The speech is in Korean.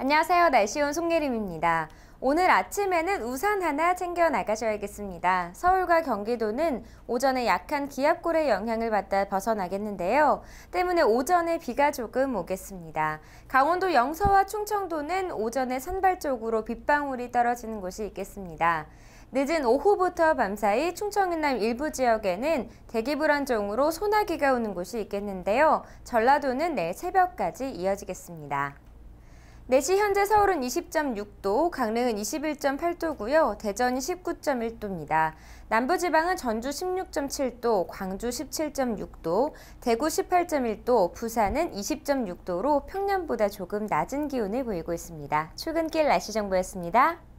안녕하세요. 날씨온 송예림입니다. 오늘 아침에는 우산 하나 챙겨 나가셔야겠습니다. 서울과 경기도는 오전에 약한 기압골의 영향을 받다 벗어나겠는데요. 때문에 오전에 비가 조금 오겠습니다. 강원도 영서와 충청도는 오전에 산발 쪽으로 빗방울이 떨어지는 곳이 있겠습니다. 늦은 오후부터 밤사이 충청 이남 일부 지역에는 대기 불안정으로 소나기가 오는 곳이 있겠는데요. 전라도는 내일 새벽까지 이어지겠습니다. 4시 현재 서울은 20.6도, 강릉은 21.8도고요. 대전이 19.1도입니다. 남부지방은 전주 16.7도, 광주 17.6도, 대구 18.1도, 부산은 20.6도로 평년보다 조금 낮은 기온을 보이고 있습니다. 출근길 날씨 정보였습니다.